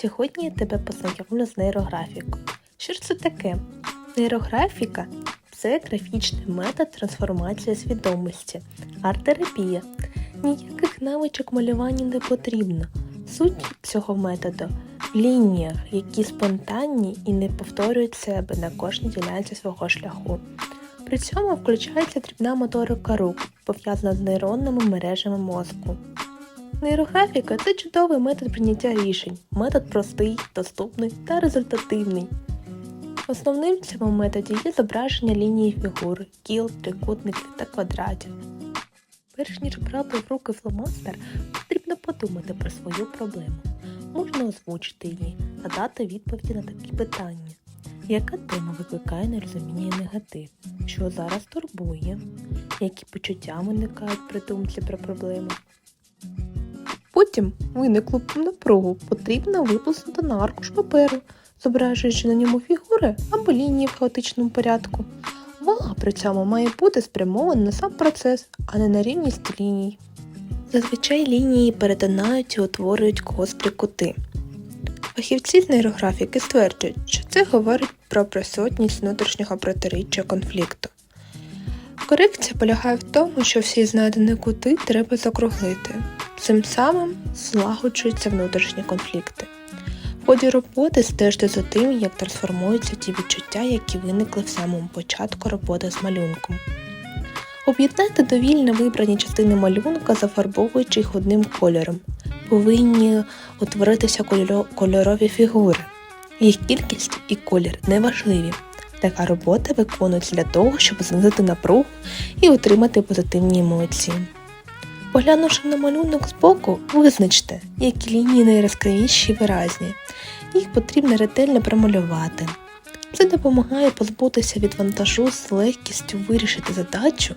Сьогодні я тебе познайомлю з нейрографікою. Що ж це таке? Нейрографіка це графічний метод трансформації свідомості, арт-терапія. Ніяких навичок малювання не потрібно. Суть цього методу в лініях, які спонтанні і не повторюють себе на кожній ділянці свого шляху. При цьому включається дрібна моторика рук, пов'язана з нейронними мережами мозку. Нейрографіка це чудовий метод прийняття рішень. Метод простий, доступний та результативний. Основним в цьому методі є зображення лінії фігури, кіл, трикутників та квадратів. Перш ніж брати в руки фломастер, потрібно подумати про свою проблему. Можна озвучити її та дати відповіді на такі питання. Яка тема викликає нерозуміння і негатив? Що зараз турбує? Які почуття виникають при думці про проблему? Потім виниклу напругу потрібно виплеснути на аркуш паперу, зображуючи на ньому фігури або лінії в хаотичному порядку. Увага при цьому має бути спрямована на сам процес, а не на рівність ліній. Зазвичай лінії перетинають і утворюють гострі кути. Фахівці з нейрографіки стверджують, що це говорить про присутність внутрішнього протиріччя конфлікту. Корекція полягає в тому, що всі знайдені кути треба закруглити. Цим самим злагоджуються внутрішні конфлікти. В ході роботи стежте за тим, як трансформуються ті відчуття, які виникли в самому початку роботи з малюнком. Об'єднайте довільно вибрані частини малюнка, зафарбовуючи їх одним кольором. Повинні утворитися кольорові фігури. Їх кількість і колір неважливі. Така робота виконується для того, щоб знизити напругу і отримати позитивні емоції. Поглянувши на малюнок збоку, визначте, які лінії найяскравіші і виразні. Їх потрібно ретельно промалювати. Це допомагає позбутися від вантажу з легкістю вирішити задачу,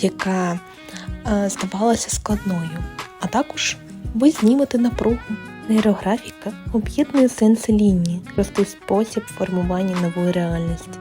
яка е, здавалася складною. А також ви знімете напругу. Нейрографіка об'єднує сенси лінії, простий спосіб формування нової реальності.